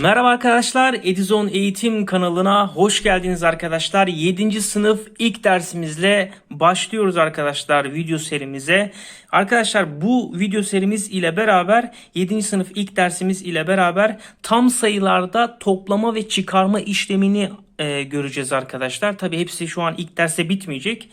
Merhaba arkadaşlar, Edizon Eğitim kanalına hoş geldiniz arkadaşlar. 7. sınıf ilk dersimizle başlıyoruz arkadaşlar video serimize. Arkadaşlar bu video serimiz ile beraber 7. sınıf ilk dersimiz ile beraber tam sayılarda toplama ve çıkarma işlemini e, göreceğiz arkadaşlar. Tabi hepsi şu an ilk derse bitmeyecek.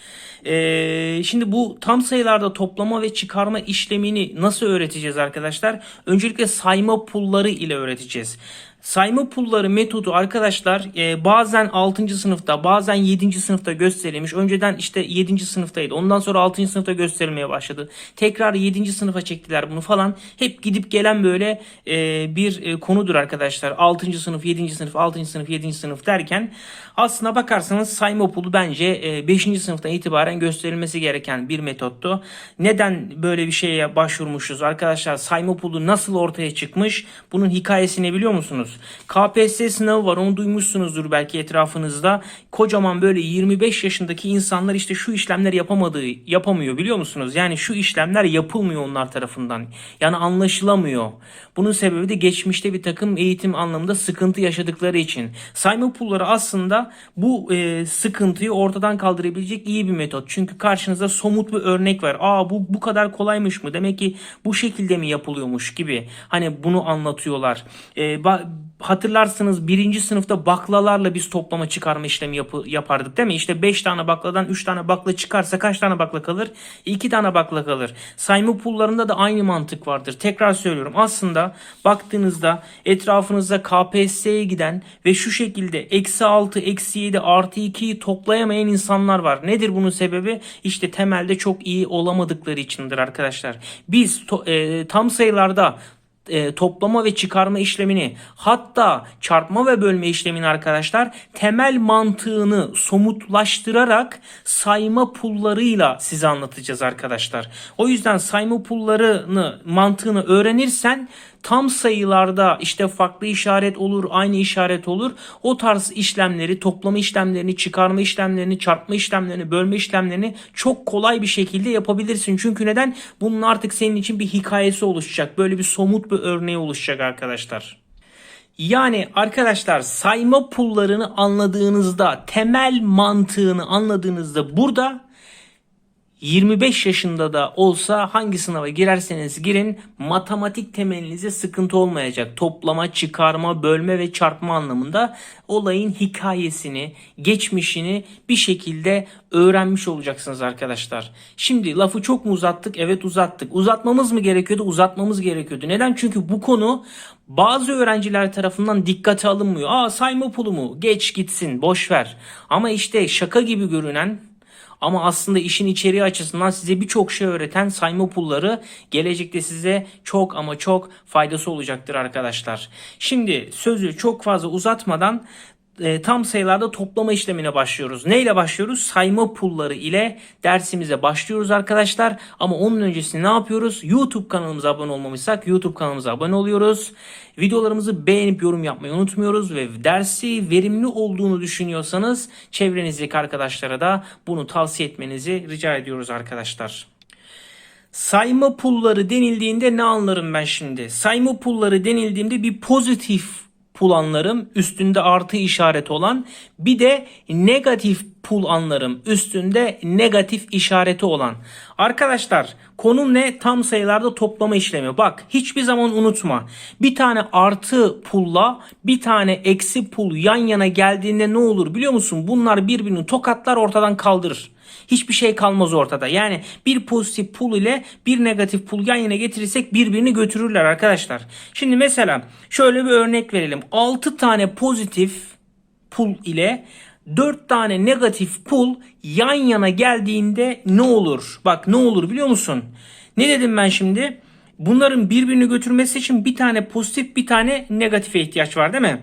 E, şimdi bu tam sayılarda toplama ve çıkarma işlemini nasıl öğreteceğiz arkadaşlar? Öncelikle sayma pulları ile öğreteceğiz. Sayma pulları metodu arkadaşlar e, bazen 6. sınıfta bazen 7. sınıfta gösterilmiş. Önceden işte 7. sınıftaydı. Ondan sonra 6. sınıfta gösterilmeye başladı. Tekrar 7. sınıfa çektiler bunu falan. Hep gidip gelen böyle e, bir e, konudur arkadaşlar. 6. sınıf, 7. sınıf, 6. sınıf, 7. sınıf derken aslına bakarsanız sayma pulu bence 5. sınıftan itibaren gösterilmesi gereken bir metottu. Neden böyle bir şeye başvurmuşuz arkadaşlar? Sayma pulu nasıl ortaya çıkmış? Bunun hikayesini biliyor musunuz? KPSS sınavı var onu duymuşsunuzdur belki etrafınızda. Kocaman böyle 25 yaşındaki insanlar işte şu işlemler yapamadığı yapamıyor biliyor musunuz? Yani şu işlemler yapılmıyor onlar tarafından. Yani anlaşılamıyor. Bunun sebebi de geçmişte bir takım eğitim anlamında sıkıntı yaşadıkları için. Sayma pulları aslında bu e, sıkıntıyı ortadan kaldırabilecek iyi bir metot. Çünkü karşınızda somut bir örnek var. Aa bu bu kadar kolaymış mı? Demek ki bu şekilde mi yapılıyormuş gibi. Hani bunu anlatıyorlar. E, hatırlarsınız birinci sınıfta baklalarla biz toplama çıkarma işlemi yapı, yapardık değil mi? İşte 5 tane bakladan 3 tane bakla çıkarsa kaç tane bakla kalır? 2 tane bakla kalır. Sayma pullarında da aynı mantık vardır. Tekrar söylüyorum. Aslında baktığınızda etrafınızda KPSS'ye giden ve şu şekilde eksi 6, eksi 7, artı 2'yi toplayamayan insanlar var. Nedir bunun sebebi? İşte temelde çok iyi olamadıkları içindir arkadaşlar. Biz e, tam sayılarda e, toplama ve çıkarma işlemini hatta çarpma ve bölme işlemini arkadaşlar temel mantığını somutlaştırarak sayma pullarıyla size anlatacağız arkadaşlar. O yüzden sayma pullarını mantığını öğrenirsen tam sayılarda işte farklı işaret olur, aynı işaret olur. O tarz işlemleri, toplama işlemlerini, çıkarma işlemlerini, çarpma işlemlerini, bölme işlemlerini çok kolay bir şekilde yapabilirsin. Çünkü neden? Bunun artık senin için bir hikayesi oluşacak. Böyle bir somut bir örneği oluşacak arkadaşlar. Yani arkadaşlar sayma pullarını anladığınızda, temel mantığını anladığınızda burada 25 yaşında da olsa hangi sınava girerseniz girin matematik temelinize sıkıntı olmayacak. Toplama, çıkarma, bölme ve çarpma anlamında olayın hikayesini, geçmişini bir şekilde öğrenmiş olacaksınız arkadaşlar. Şimdi lafı çok mu uzattık? Evet uzattık. Uzatmamız mı gerekiyordu? Uzatmamız gerekiyordu. Neden? Çünkü bu konu bazı öğrenciler tarafından dikkate alınmıyor. Aa sayma pulu mu? Geç gitsin, boş ver. Ama işte şaka gibi görünen ama aslında işin içeriği açısından size birçok şey öğreten sayma pulları gelecekte size çok ama çok faydası olacaktır arkadaşlar. Şimdi sözü çok fazla uzatmadan e, tam sayılarda toplama işlemine başlıyoruz. Ne ile başlıyoruz? Sayma pulları ile dersimize başlıyoruz arkadaşlar. Ama onun öncesinde ne yapıyoruz? YouTube kanalımıza abone olmamışsak YouTube kanalımıza abone oluyoruz. Videolarımızı beğenip yorum yapmayı unutmuyoruz ve dersi verimli olduğunu düşünüyorsanız çevrenizdeki arkadaşlara da bunu tavsiye etmenizi rica ediyoruz arkadaşlar. Sayma pulları denildiğinde ne anlarım ben şimdi? Sayma pulları denildiğinde bir pozitif pul anlarım üstünde artı işareti olan bir de negatif pul anlarım üstünde negatif işareti olan. Arkadaşlar konu ne? Tam sayılarda toplama işlemi. Bak hiçbir zaman unutma. Bir tane artı pulla bir tane eksi pul yan yana geldiğinde ne olur biliyor musun? Bunlar birbirini tokatlar ortadan kaldırır. Hiçbir şey kalmaz ortada. Yani bir pozitif pul ile bir negatif pul yan yana getirirsek birbirini götürürler arkadaşlar. Şimdi mesela şöyle bir örnek verelim. 6 tane pozitif pul ile 4 tane negatif pul yan yana geldiğinde ne olur? Bak ne olur biliyor musun? Ne dedim ben şimdi? Bunların birbirini götürmesi için bir tane pozitif bir tane negatife ihtiyaç var değil mi?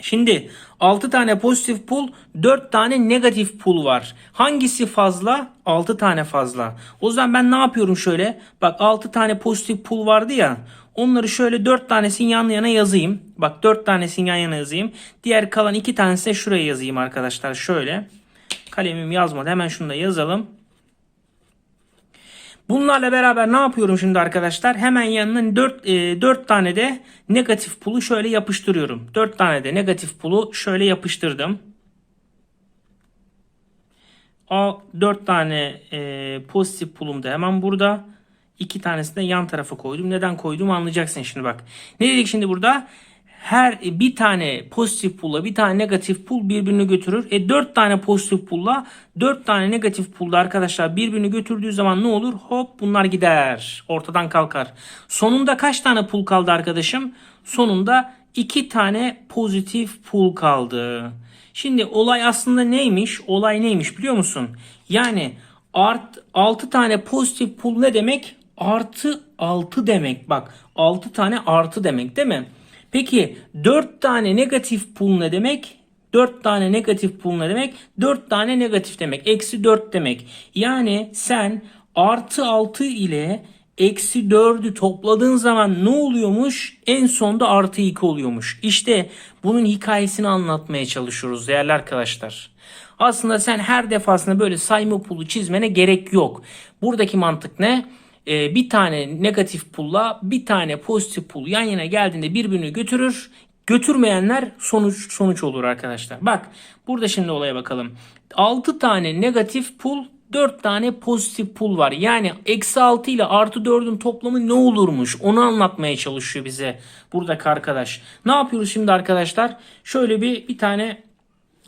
Şimdi 6 tane pozitif pul 4 tane negatif pul var. Hangisi fazla? 6 tane fazla. O zaman ben ne yapıyorum şöyle? Bak 6 tane pozitif pul vardı ya. Onları şöyle 4 tanesini yan yana yazayım. Bak 4 tanesini yan yana yazayım. Diğer kalan 2 tanesi de şuraya yazayım arkadaşlar. Şöyle. Kalemim yazmadı. Hemen şunu da yazalım. Bunlarla beraber ne yapıyorum şimdi arkadaşlar? Hemen yanına 4, e, 4 tane de negatif pulu şöyle yapıştırıyorum. 4 tane de negatif pulu şöyle yapıştırdım. O 4 tane e, pozitif pulum da hemen burada. 2 tanesini de yan tarafa koydum. Neden koyduğumu anlayacaksın şimdi bak. Ne dedik şimdi burada? Her bir tane pozitif pulla bir tane negatif pul birbirini götürür. E 4 tane pozitif pulla 4 tane negatif pulla arkadaşlar birbirini götürdüğü zaman ne olur? Hop bunlar gider. Ortadan kalkar. Sonunda kaç tane pul kaldı arkadaşım? Sonunda 2 tane pozitif pul kaldı. Şimdi olay aslında neymiş? Olay neymiş biliyor musun? Yani art 6 tane pozitif pul ne demek? Artı 6 demek. Bak 6 tane artı demek değil mi? Peki 4 tane negatif pul ne demek? 4 tane negatif pul ne demek? 4 tane negatif demek. Eksi 4 demek. Yani sen artı 6 ile eksi 4'ü topladığın zaman ne oluyormuş? En sonda artı 2 oluyormuş. İşte bunun hikayesini anlatmaya çalışıyoruz değerli arkadaşlar. Aslında sen her defasında böyle sayma pulu çizmene gerek yok. Buradaki mantık ne? Ee, bir tane negatif pulla bir tane pozitif pul yan yana geldiğinde birbirini götürür. Götürmeyenler sonuç sonuç olur arkadaşlar. Bak burada şimdi olaya bakalım. 6 tane negatif pul 4 tane pozitif pul var. Yani eksi 6 ile artı 4'ün toplamı ne olurmuş onu anlatmaya çalışıyor bize buradaki arkadaş. Ne yapıyoruz şimdi arkadaşlar? Şöyle bir bir tane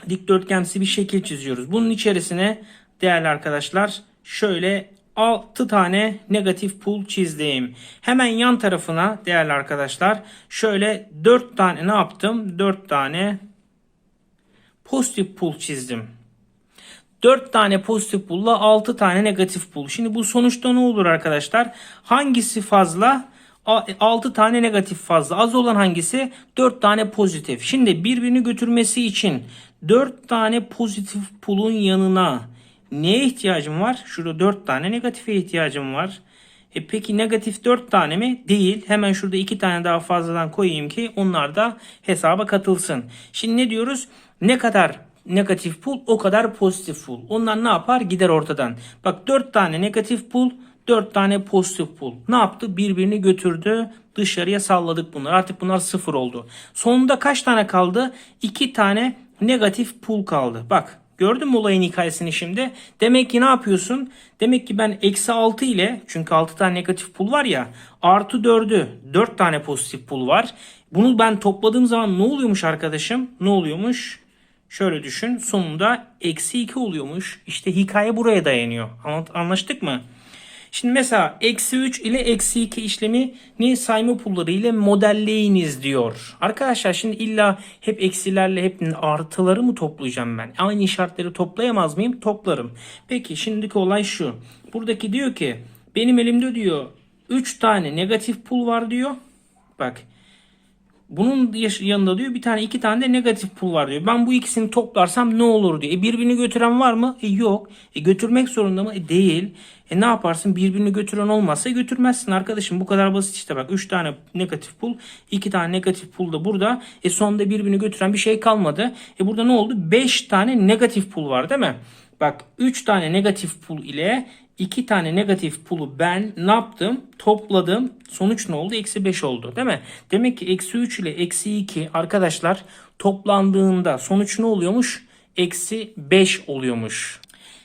dikdörtgensi bir şekil çiziyoruz. Bunun içerisine değerli arkadaşlar şöyle 6 tane negatif pul çizdim. Hemen yan tarafına değerli arkadaşlar şöyle 4 tane ne yaptım? 4 tane pozitif pul çizdim. 4 tane pozitif pulla 6 tane negatif pul. Şimdi bu sonuçta ne olur arkadaşlar? Hangisi fazla? 6 tane negatif fazla. Az olan hangisi? 4 tane pozitif. Şimdi birbirini götürmesi için 4 tane pozitif pulun yanına neye ihtiyacım var? Şurada 4 tane negatife ihtiyacım var. E peki negatif 4 tane mi? Değil. Hemen şurada 2 tane daha fazladan koyayım ki onlar da hesaba katılsın. Şimdi ne diyoruz? Ne kadar negatif pul o kadar pozitif pul. Onlar ne yapar? Gider ortadan. Bak 4 tane negatif pul 4 tane pozitif pul. Ne yaptı? Birbirini götürdü. Dışarıya salladık bunları. Artık bunlar sıfır oldu. Sonunda kaç tane kaldı? 2 tane negatif pul kaldı. Bak Gördün mü olayın hikayesini şimdi? Demek ki ne yapıyorsun? Demek ki ben eksi 6 ile çünkü 6 tane negatif pul var ya artı 4'ü 4 tane pozitif pul var. Bunu ben topladığım zaman ne oluyormuş arkadaşım? Ne oluyormuş? Şöyle düşün sonunda eksi 2 oluyormuş. İşte hikaye buraya dayanıyor. Anlaştık mı? Şimdi mesela eksi 3 ile eksi 2 işlemi ne sayma pulları ile modelleyiniz diyor. Arkadaşlar şimdi illa hep eksilerle hep artıları mı toplayacağım ben? Aynı işaretleri toplayamaz mıyım? Toplarım. Peki şimdiki olay şu. Buradaki diyor ki benim elimde diyor 3 tane negatif pul var diyor. Bak bunun yanında diyor bir tane iki tane de negatif pul var diyor. Ben bu ikisini toplarsam ne olur diyor. E birbirini götüren var mı? E yok. E götürmek zorunda mı? E değil. E ne yaparsın? Birbirini götüren olmazsa götürmezsin arkadaşım. Bu kadar basit işte bak. 3 tane negatif pul, 2 tane negatif pul da burada. E sonunda birbirini götüren bir şey kalmadı. E burada ne oldu? 5 tane negatif pul var değil mi? Bak 3 tane negatif pul ile 2 tane negatif pulu ben ne yaptım? Topladım. Sonuç ne oldu? Eksi 5 oldu değil mi? Demek ki eksi 3 ile eksi 2 arkadaşlar toplandığında sonuç ne oluyormuş? Eksi 5 oluyormuş.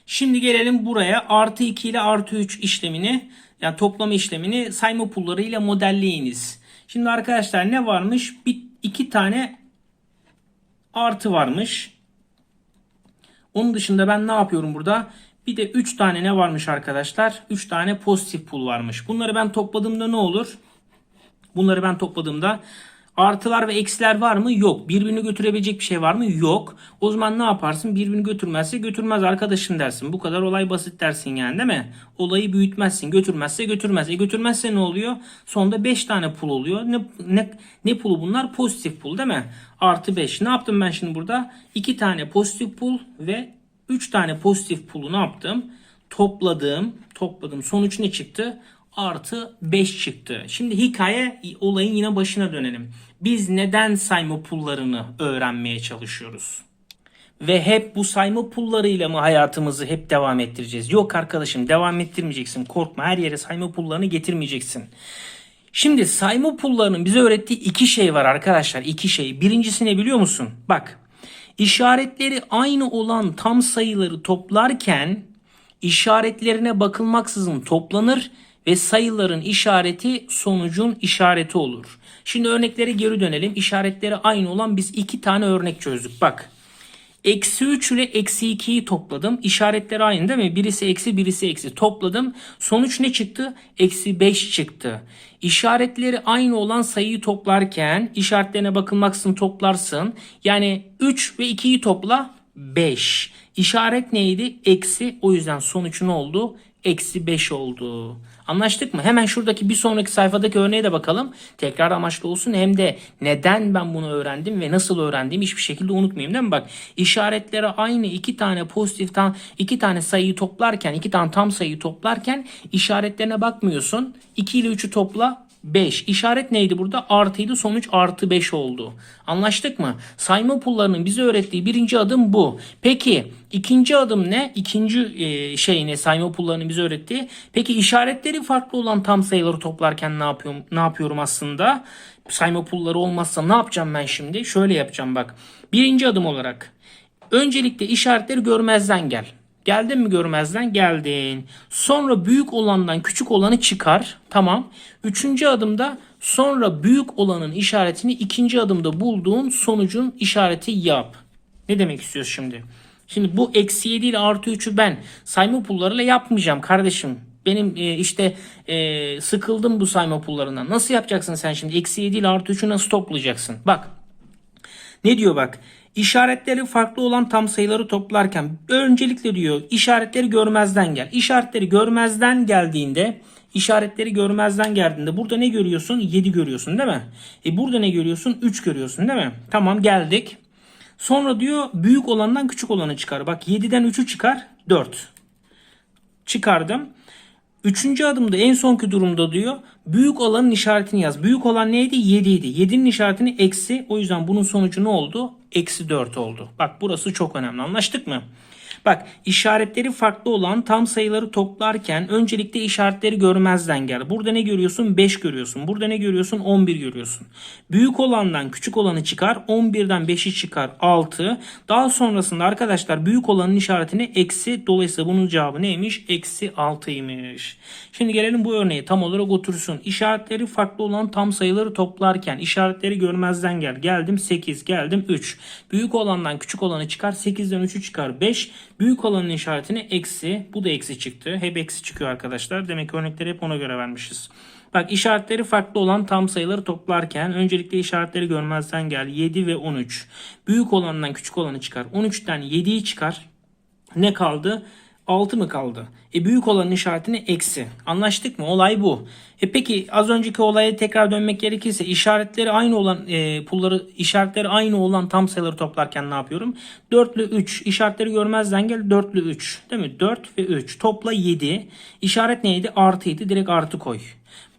Şimdi gelelim buraya artı 2 ile artı 3 işlemini yani toplama işlemini sayma pulları ile modelleyiniz. Şimdi arkadaşlar ne varmış? Bir, iki tane artı varmış. Onun dışında ben ne yapıyorum burada? Bir de 3 tane ne varmış arkadaşlar? 3 tane pozitif pul varmış. Bunları ben topladığımda ne olur? Bunları ben topladığımda artılar ve eksiler var mı? Yok. Birbirini götürebilecek bir şey var mı? Yok. O zaman ne yaparsın? Birbirini götürmezse götürmez arkadaşım dersin. Bu kadar olay basit dersin yani değil mi? Olayı büyütmezsin. Götürmezse götürmez. E götürmezse ne oluyor? Sonunda 5 tane pul oluyor. Ne, ne, ne pulu bunlar? Pozitif pul değil mi? Artı 5. Ne yaptım ben şimdi burada? 2 tane pozitif pul ve 3 tane pozitif pulu ne yaptım? Topladım. Topladım. Sonuç ne çıktı? Artı 5 çıktı. Şimdi hikaye olayın yine başına dönelim. Biz neden sayma pullarını öğrenmeye çalışıyoruz? ve hep bu sayma pullarıyla mı hayatımızı hep devam ettireceğiz? Yok arkadaşım devam ettirmeyeceksin. Korkma her yere sayma pullarını getirmeyeceksin. Şimdi sayma pullarının bize öğrettiği iki şey var arkadaşlar. iki şey. Birincisi ne biliyor musun? Bak işaretleri aynı olan tam sayıları toplarken işaretlerine bakılmaksızın toplanır ve sayıların işareti sonucun işareti olur. Şimdi örneklere geri dönelim. İşaretleri aynı olan biz iki tane örnek çözdük. Bak. Eksi 3 ile eksi 2'yi topladım. İşaretleri aynı değil mi? Birisi eksi birisi eksi. Topladım. Sonuç ne çıktı? Eksi 5 çıktı. İşaretleri aynı olan sayıyı toplarken işaretlerine bakılmaksızın toplarsın. Yani 3 ve 2'yi topla 5. İşaret neydi? Eksi. O yüzden sonuç ne oldu? Eksi 5 oldu. Anlaştık mı? Hemen şuradaki bir sonraki sayfadaki örneğe de bakalım. Tekrar amaçlı olsun hem de neden ben bunu öğrendim ve nasıl öğrendiğimi hiçbir şekilde unutmayayım değil mi? Bak işaretlere aynı iki tane pozitif tam iki tane sayıyı toplarken iki tane tam sayıyı toplarken işaretlerine bakmıyorsun. 2 ile 3'ü topla 5. İşaret neydi burada? Artıydı. Sonuç artı 5 oldu. Anlaştık mı? Sayma pullarının bize öğrettiği birinci adım bu. Peki ikinci adım ne? İkinci e, şey ne? Sayma pullarının bize öğrettiği. Peki işaretleri farklı olan tam sayıları toplarken ne yapıyorum? Ne yapıyorum aslında? Sayma pulları olmazsa ne yapacağım ben şimdi? Şöyle yapacağım bak. Birinci adım olarak öncelikle işaretleri görmezden gel. Geldin mi görmezden? Geldin. Sonra büyük olandan küçük olanı çıkar. Tamam. Üçüncü adımda sonra büyük olanın işaretini ikinci adımda bulduğun sonucun işareti yap. Ne demek istiyoruz şimdi? Şimdi bu eksi 7 ile artı 3'ü ben sayma pullarıyla yapmayacağım kardeşim. Benim e, işte e, sıkıldım bu sayma pullarından. Nasıl yapacaksın sen şimdi? Eksi 7 ile artı 3'ü nasıl toplayacaksın? Bak. Ne diyor bak? İşaretleri farklı olan tam sayıları toplarken öncelikle diyor işaretleri görmezden gel. İşaretleri görmezden geldiğinde işaretleri görmezden geldiğinde burada ne görüyorsun? 7 görüyorsun değil mi? E burada ne görüyorsun? 3 görüyorsun değil mi? Tamam geldik. Sonra diyor büyük olandan küçük olanı çıkar. Bak 7'den 3'ü çıkar 4. Çıkardım. Üçüncü adımda en sonki durumda diyor büyük olanın işaretini yaz. Büyük olan neydi? 7 idi. 7'nin işaretini eksi. O yüzden bunun sonucu ne oldu? Eksi 4 oldu. Bak burası çok önemli. Anlaştık mı? Bak işaretleri farklı olan tam sayıları toplarken öncelikle işaretleri görmezden gel. Burada ne görüyorsun? 5 görüyorsun. Burada ne görüyorsun? 11 görüyorsun. Büyük olandan küçük olanı çıkar. 11'den 5'i çıkar 6. Daha sonrasında arkadaşlar büyük olanın işaretini eksi. Dolayısıyla bunun cevabı neymiş? Eksi 6'ymış. Şimdi gelelim bu örneği tam olarak otursun. İşaretleri farklı olan tam sayıları toplarken işaretleri görmezden gel. Geldim 8 geldim 3. Büyük olandan küçük olanı çıkar. 8'den 3'ü çıkar 5. Büyük olanın işaretini eksi. Bu da eksi çıktı. Hep eksi çıkıyor arkadaşlar. Demek ki örnekleri hep ona göre vermişiz. Bak işaretleri farklı olan tam sayıları toplarken öncelikle işaretleri görmezden gel. 7 ve 13. Büyük olandan küçük olanı çıkar. 13'ten 7'yi çıkar. Ne kaldı? 6 mı kaldı? E büyük olanın işaretini eksi. Anlaştık mı? Olay bu. E peki az önceki olaya tekrar dönmek gerekirse işaretleri aynı olan e, pulları işaretleri aynı olan tam sayıları toplarken ne yapıyorum? 4 ile 3 işaretleri görmezden gel 4 ile 3 değil mi? 4 ve 3 topla 7. İşaret neydi? Artıydı. Direkt artı koy.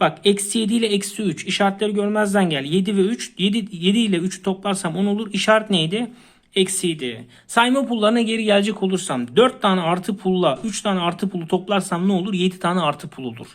Bak eksi 7 ile eksi 3 işaretleri görmezden gel. 7 ve 3 7, 7 ile 3 toplarsam 10 olur. İşaret neydi? Eksiydi. Sayma pullarına geri gelecek olursam 4 tane artı pulla 3 tane artı pulu toplarsam ne olur? 7 tane artı pul olur.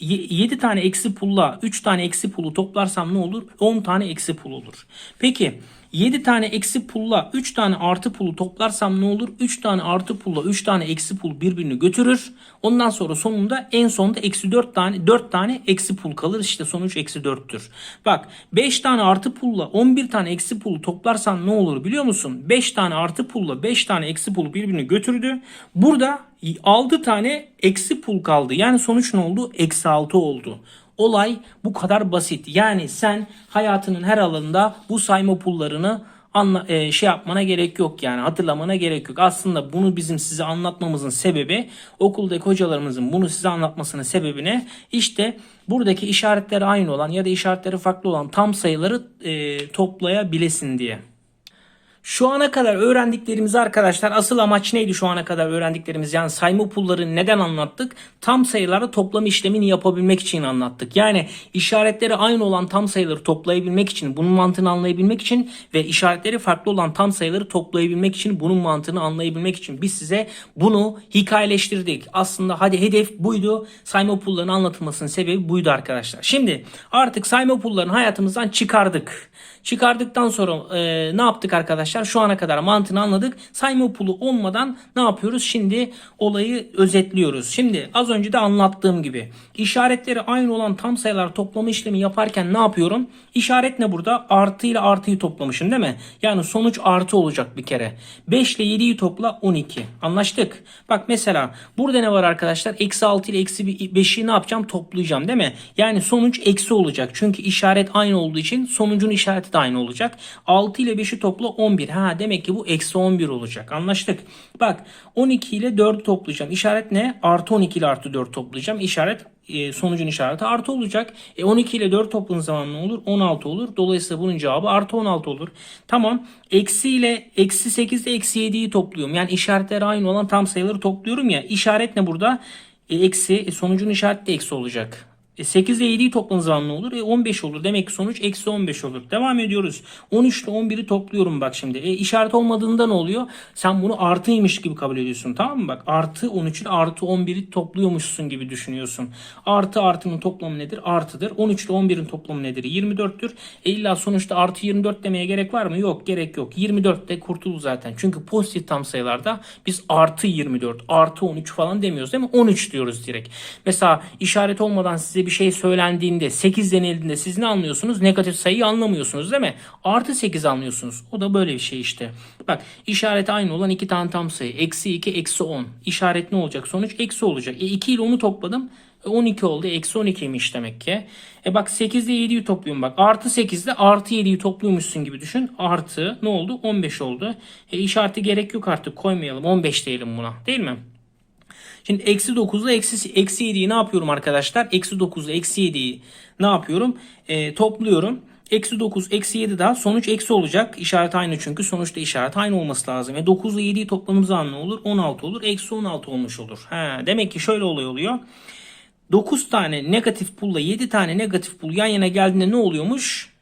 7 tane eksi pulla 3 tane eksi pulu toplarsam ne olur? 10 tane eksi pul olur. Peki 7 tane eksi pulla 3 tane artı pulu toplarsam ne olur? 3 tane artı pulla 3 tane eksi pul birbirini götürür. Ondan sonra sonunda en sonunda eksi 4 tane 4 tane eksi pul kalır. İşte sonuç eksi 4'tür. Bak 5 tane artı pulla 11 tane eksi pulu toplarsan ne olur biliyor musun? 5 tane artı pulla 5 tane eksi pul birbirini götürdü. Burada 6 tane eksi pul kaldı. Yani sonuç ne oldu? Eksi 6 oldu. Olay bu kadar basit. Yani sen hayatının her alanında bu sayma pullarını anla, e, şey yapmana gerek yok yani hatırlamana gerek yok. Aslında bunu bizim size anlatmamızın sebebi okuldaki hocalarımızın bunu size anlatmasının sebebi ne? İşte buradaki işaretleri aynı olan ya da işaretleri farklı olan tam sayıları e, toplayabilesin diye. Şu ana kadar öğrendiklerimiz arkadaşlar asıl amaç neydi şu ana kadar öğrendiklerimiz? Yani sayma pulları neden anlattık? Tam sayılarda toplam işlemini yapabilmek için anlattık. Yani işaretleri aynı olan tam sayıları toplayabilmek için, bunun mantığını anlayabilmek için ve işaretleri farklı olan tam sayıları toplayabilmek için, bunun mantığını anlayabilmek için biz size bunu hikayeleştirdik. Aslında hadi hedef buydu. Sayma pullarının anlatılmasının sebebi buydu arkadaşlar. Şimdi artık sayma pullarını hayatımızdan çıkardık. Çıkardıktan sonra e, ne yaptık arkadaşlar? Şu ana kadar mantığını anladık. Sayma pulu olmadan ne yapıyoruz? Şimdi olayı özetliyoruz. Şimdi az önce de anlattığım gibi işaretleri aynı olan tam sayılar toplama işlemi yaparken ne yapıyorum? İşaret ne burada? Artı ile artıyı toplamışım değil mi? Yani sonuç artı olacak bir kere. 5 ile 7'yi topla 12. Anlaştık. Bak mesela burada ne var arkadaşlar? Eksi 6 ile eksi 5'i ne yapacağım? Toplayacağım değil mi? Yani sonuç eksi olacak. Çünkü işaret aynı olduğu için sonucun işareti de aynı olacak. 6 ile 5'i topla 11. Ha demek ki bu eksi 11 olacak. Anlaştık. Bak 12 ile 4'ü toplayacağım. İşaret ne? Artı 12 ile artı 4 toplayacağım. İşaret e, sonucun işareti artı olacak. E 12 ile 4 topladığın zaman ne olur? 16 olur. Dolayısıyla bunun cevabı artı 16 olur. Tamam. Eksi ile eksi 8 ile eksi 7'yi topluyorum. Yani işaretler aynı olan tam sayıları topluyorum ya. İşaret ne burada? E, eksi. E, sonucun işareti de eksi olacak. E 8 ile 7'yi topladığınız zaman ne olur? E 15 olur. Demek ki sonuç eksi 15 olur. Devam ediyoruz. 13 ile 11'i topluyorum bak şimdi. E işaret olmadığında ne oluyor? Sen bunu artıymış gibi kabul ediyorsun. Tamam mı? Bak artı 13 ile artı 11'i topluyormuşsun gibi düşünüyorsun. Artı artının toplamı nedir? Artıdır. 13 ile 11'in toplamı nedir? 24'tür. E illa sonuçta artı 24 demeye gerek var mı? Yok gerek yok. 24 de kurtul zaten. Çünkü pozitif tam sayılarda biz artı 24, artı 13 falan demiyoruz değil mi? 13 diyoruz direkt. Mesela işaret olmadan size bir şey söylendiğinde 8 denildiğinde siz ne anlıyorsunuz? Negatif sayıyı anlamıyorsunuz değil mi? Artı 8 anlıyorsunuz. O da böyle bir şey işte. Bak işareti aynı olan iki tane tam sayı. Eksi 2, eksi 10. İşaret ne olacak? Sonuç eksi olacak. E 2 ile 10'u topladım. E 12 oldu. Eksi 12'ymiş demek ki. E bak 8 ile 7'yi topluyorum bak. Artı 8 ile artı 7'yi topluyormuşsun gibi düşün. Artı ne oldu? 15 oldu. E işareti gerek yok artık koymayalım. 15 diyelim buna. Değil mi? Şimdi eksi 9 ile eksi, eksi 7'yi ne yapıyorum arkadaşlar? Eksi 9 ile eksi 7'yi ne yapıyorum? E, topluyorum. Eksi 9, eksi 7 daha sonuç eksi olacak. İşaret aynı çünkü sonuçta işaret aynı olması lazım. E 9 ile 7'yi topladığımız zaman ne olur? 16 olur. Eksi 16 olmuş olur. Ha, demek ki şöyle olay oluyor. 9 tane negatif pulla 7 tane negatif pul yan yana geldiğinde ne oluyormuş?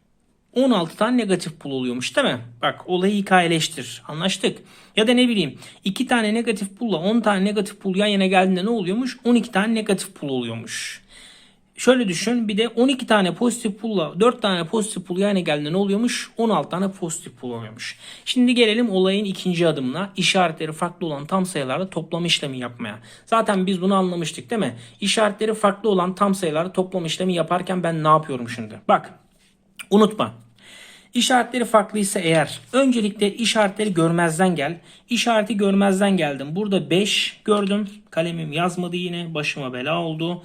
16 tane negatif pul oluyormuş değil mi? Bak olayı hikayeleştir. Anlaştık. Ya da ne bileyim 2 tane negatif pulla 10 tane negatif pul yan yana geldiğinde ne oluyormuş? 12 tane negatif pul oluyormuş. Şöyle düşün bir de 12 tane pozitif pulla 4 tane pozitif pul yan yana geldiğinde ne oluyormuş? 16 tane pozitif pul oluyormuş. Şimdi gelelim olayın ikinci adımına. İşaretleri farklı olan tam sayılarda toplam işlemi yapmaya. Zaten biz bunu anlamıştık değil mi? İşaretleri farklı olan tam sayılarda toplam işlemi yaparken ben ne yapıyorum şimdi? Bak unutma. İşaretleri farklıysa eğer öncelikle işaretleri görmezden gel. İşareti görmezden geldim. Burada 5 gördüm. Kalemim yazmadı yine. Başıma bela oldu.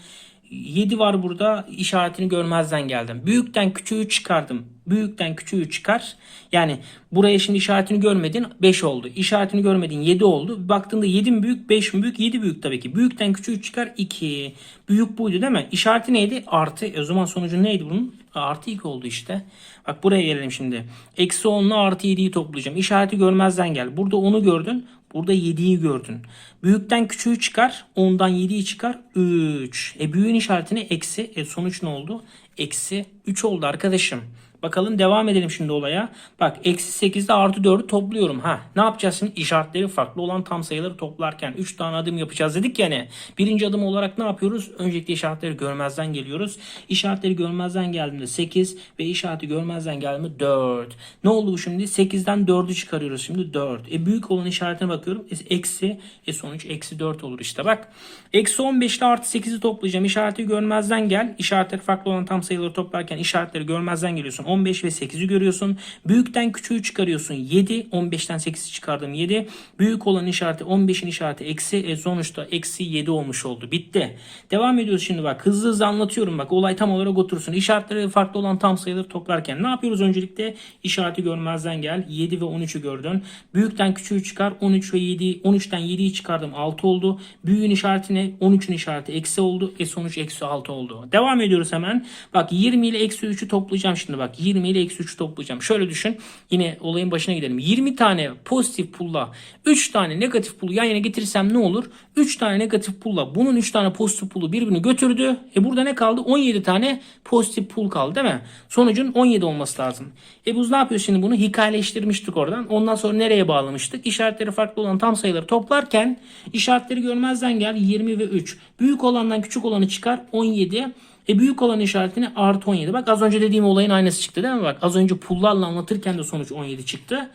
7 var burada. işaretini görmezden geldim. Büyükten küçüğü çıkardım. Büyükten küçüğü çıkar. Yani buraya şimdi işaretini görmedin 5 oldu. İşaretini görmedin 7 oldu. Baktığında 7 mi büyük 5 mi büyük 7 büyük tabii ki. Büyükten küçüğü çıkar 2. Büyük buydu değil mi? İşareti neydi? Artı. E o zaman sonucu neydi bunun? Artı 2 oldu işte. Bak buraya gelelim şimdi. Eksi 10 ile artı 7'yi toplayacağım. İşareti görmezden gel. Burada 10'u gördün. Burada 7'yi gördün. Büyükten küçüğü çıkar. 10'dan 7'yi çıkar. 3. E büyüğün işaretine eksi. E sonuç ne oldu? Eksi 3 oldu arkadaşım. Bakalım devam edelim şimdi olaya. Bak eksi 8'de artı 4'ü topluyorum. Ha ne yapacağız şimdi? İşaretleri farklı olan tam sayıları toplarken 3 tane adım yapacağız dedik yani. Birinci adım olarak ne yapıyoruz? Öncelikle işaretleri görmezden geliyoruz. İşaretleri görmezden geldiğinde 8 ve işareti görmezden geldiğinde 4. Ne oldu bu şimdi? 8'den 4'ü çıkarıyoruz şimdi 4. E büyük olan işaretine bakıyorum. E, eksi. E sonuç eksi 4 olur işte bak. Eksi 15 ile artı 8'i toplayacağım. İşareti görmezden gel. İşaretleri farklı olan tam sayıları toplarken işaretleri görmezden geliyorsun. 15 ve 8'i görüyorsun. Büyükten küçüğü çıkarıyorsun. 7. 15'ten 8'i çıkardım 7. Büyük olan işareti 15'in işareti eksi. E sonuçta eksi 7 olmuş oldu. Bitti. Devam ediyoruz şimdi bak. Hızlı hızlı anlatıyorum bak. Olay tam olarak otursun. İşaretleri farklı olan tam sayıları toplarken ne yapıyoruz öncelikle? İşareti görmezden gel. 7 ve 13'ü gördün. Büyükten küçüğü çıkar. 13 ve 7. 13'ten 7'yi çıkardım. 6 oldu. Büyüğün işareti ne? 13'ün işareti eksi oldu. E sonuç eksi 6 oldu. Devam ediyoruz hemen. Bak 20 ile eksi 3'ü toplayacağım şimdi bak. 20 ile eksi 3 toplayacağım. Şöyle düşün. Yine olayın başına gidelim. 20 tane pozitif pulla 3 tane negatif pulu yan yana getirirsem ne olur? 3 tane negatif pulla bunun 3 tane pozitif pulu birbirini götürdü. E burada ne kaldı? 17 tane pozitif pul kaldı değil mi? Sonucun 17 olması lazım. E biz ne yapıyor şimdi bunu? Hikayeleştirmiştik oradan. Ondan sonra nereye bağlamıştık? İşaretleri farklı olan tam sayıları toplarken işaretleri görmezden gel 20 ve 3. Büyük olandan küçük olanı çıkar 17. E büyük olan işaretini artı 17. Bak az önce dediğim olayın aynısı çıktı değil mi? Bak az önce pullarla anlatırken de sonuç 17 çıktı.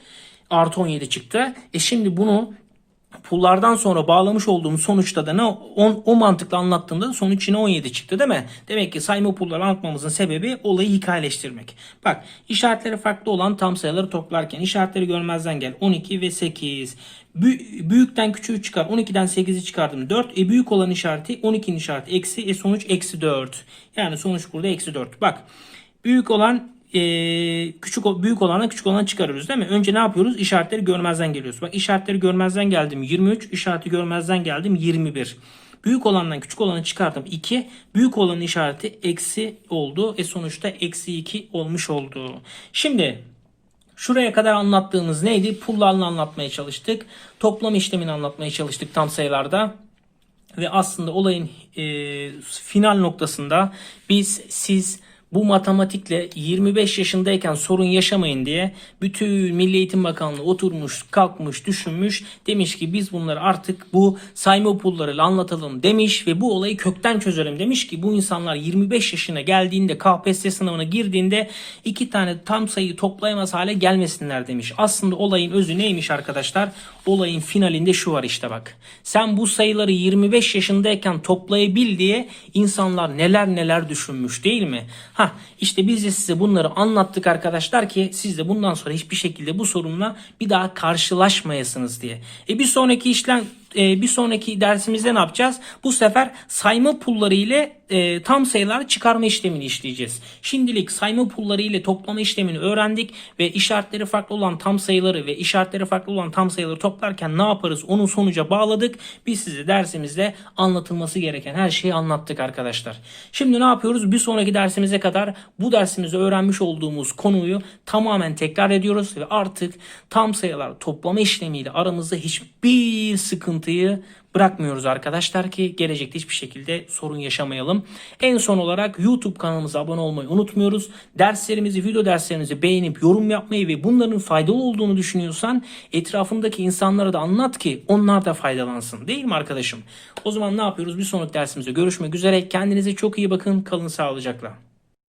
Artı 17 çıktı. E şimdi bunu pullardan sonra bağlamış olduğum sonuçta da ne o, o mantıkla anlattığımda sonuç yine 17 çıktı değil mi? Demek ki sayma pulları anlatmamızın sebebi olayı hikayeleştirmek. Bak işaretleri farklı olan tam sayıları toplarken işaretleri görmezden gel 12 ve 8. Bü- büyükten küçüğü çıkar 12'den 8'i çıkardım 4. E büyük olan işareti 12'nin işareti eksi e sonuç eksi 4. Yani sonuç burada eksi 4. Bak büyük olan e, küçük büyük olana küçük olanı çıkarıyoruz değil mi? Önce ne yapıyoruz? İşaretleri görmezden geliyoruz. Bak işaretleri görmezden geldim 23, işareti görmezden geldim 21. Büyük olandan küçük olanı çıkardım 2. Büyük olanın işareti eksi oldu. E sonuçta eksi 2 olmuş oldu. Şimdi Şuraya kadar anlattığımız neydi? Pullarla anlatmaya çalıştık. Toplam işlemini anlatmaya çalıştık tam sayılarda. Ve aslında olayın e, final noktasında biz siz bu matematikle 25 yaşındayken sorun yaşamayın diye bütün Milli Eğitim Bakanlığı oturmuş, kalkmış, düşünmüş. Demiş ki biz bunları artık bu sayma pullarıyla anlatalım demiş ve bu olayı kökten çözelim demiş ki bu insanlar 25 yaşına geldiğinde KPSS sınavına girdiğinde iki tane tam sayıyı toplayamaz hale gelmesinler demiş. Aslında olayın özü neymiş arkadaşlar? Olayın finalinde şu var işte bak. Sen bu sayıları 25 yaşındayken toplayabil diye insanlar neler neler düşünmüş değil mi? Ha işte biz de size bunları anlattık arkadaşlar ki siz de bundan sonra hiçbir şekilde bu sorunla bir daha karşılaşmayasınız diye. E bir sonraki işlem e, bir sonraki dersimizde ne yapacağız? Bu sefer sayma pulları ile e, tam sayılar çıkarma işlemini işleyeceğiz. Şimdilik sayma pulları ile toplama işlemini öğrendik ve işaretleri farklı olan tam sayıları ve işaretleri farklı olan tam sayıları toplarken ne yaparız? Onun sonuca bağladık. Biz size dersimizde anlatılması gereken her şeyi anlattık arkadaşlar. Şimdi ne yapıyoruz? Bir sonraki dersimize kadar bu dersimizde öğrenmiş olduğumuz konuyu tamamen tekrar ediyoruz ve artık tam sayılar toplama işlemiyle aramızda hiçbir sıkıntıyı bırakmıyoruz arkadaşlar ki gelecekte hiçbir şekilde sorun yaşamayalım. En son olarak YouTube kanalımıza abone olmayı unutmuyoruz. Derslerimizi, video derslerimizi beğenip yorum yapmayı ve bunların faydalı olduğunu düşünüyorsan etrafındaki insanlara da anlat ki onlar da faydalansın. Değil mi arkadaşım? O zaman ne yapıyoruz? Bir sonraki dersimizde görüşmek üzere. Kendinize çok iyi bakın. Kalın sağlıcakla.